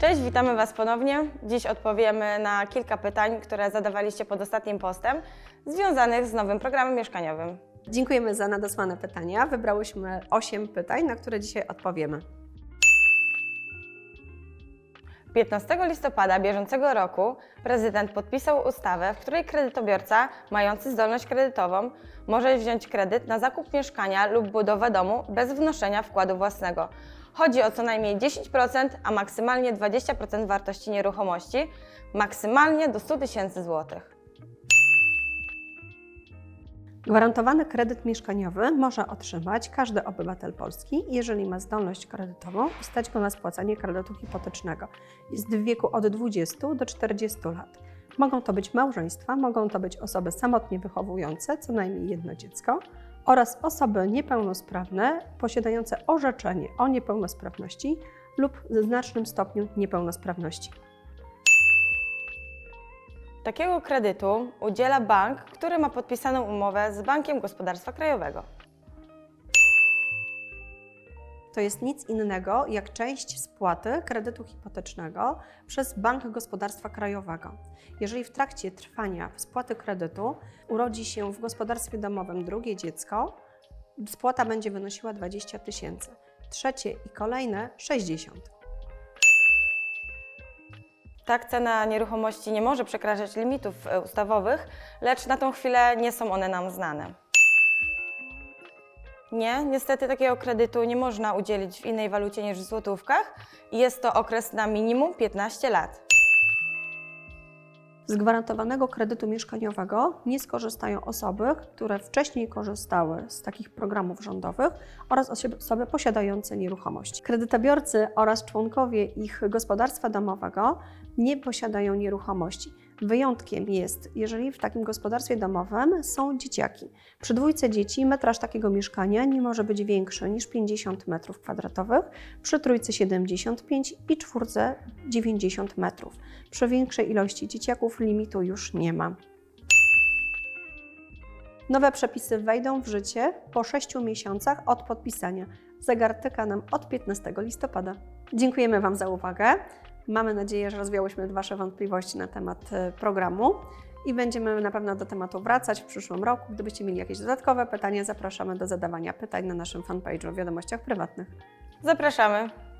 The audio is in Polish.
Cześć, witamy Was ponownie. Dziś odpowiemy na kilka pytań, które zadawaliście pod ostatnim postem, związanych z nowym programem mieszkaniowym. Dziękujemy za nadesłane pytania. Wybrałyśmy 8 pytań, na które dzisiaj odpowiemy. 15 listopada bieżącego roku prezydent podpisał ustawę, w której kredytobiorca mający zdolność kredytową może wziąć kredyt na zakup mieszkania lub budowę domu bez wnoszenia wkładu własnego. Chodzi o co najmniej 10%, a maksymalnie 20% wartości nieruchomości, maksymalnie do 100 tysięcy złotych. Gwarantowany kredyt mieszkaniowy może otrzymać każdy obywatel Polski, jeżeli ma zdolność kredytową i stać go na spłacanie kredytu hipotecznego. Jest w wieku od 20 do 40 lat. Mogą to być małżeństwa, mogą to być osoby samotnie wychowujące co najmniej jedno dziecko oraz osoby niepełnosprawne posiadające orzeczenie o niepełnosprawności lub ze znacznym stopniu niepełnosprawności. Takiego kredytu udziela bank, który ma podpisaną umowę z Bankiem Gospodarstwa Krajowego. To jest nic innego jak część spłaty kredytu hipotecznego przez Bank Gospodarstwa Krajowego. Jeżeli w trakcie trwania spłaty kredytu urodzi się w gospodarstwie domowym drugie dziecko, spłata będzie wynosiła 20 tysięcy, trzecie i kolejne 60. Tak, cena nieruchomości nie może przekraczać limitów e, ustawowych, lecz na tą chwilę nie są one nam znane. Nie, niestety takiego kredytu nie można udzielić w innej walucie niż w złotówkach jest to okres na minimum 15 lat. Z gwarantowanego kredytu mieszkaniowego nie skorzystają osoby, które wcześniej korzystały z takich programów rządowych oraz osoby posiadające nieruchomości. Kredytobiorcy oraz członkowie ich gospodarstwa domowego nie posiadają nieruchomości. Wyjątkiem jest, jeżeli w takim gospodarstwie domowym są dzieciaki. Przy dwójce dzieci metraż takiego mieszkania nie może być większy niż 50 m2, przy trójce 75 i czwórce 90 metrów. Przy większej ilości dzieciaków limitu już nie ma. Nowe przepisy wejdą w życie po 6 miesiącach od podpisania. Zegar tyka nam od 15 listopada. Dziękujemy Wam za uwagę. Mamy nadzieję, że rozwiałyśmy Wasze wątpliwości na temat e, programu i będziemy na pewno do tematu wracać w przyszłym roku. Gdybyście mieli jakieś dodatkowe pytania, zapraszamy do zadawania pytań na naszym fanpage'u w wiadomościach prywatnych. Zapraszamy!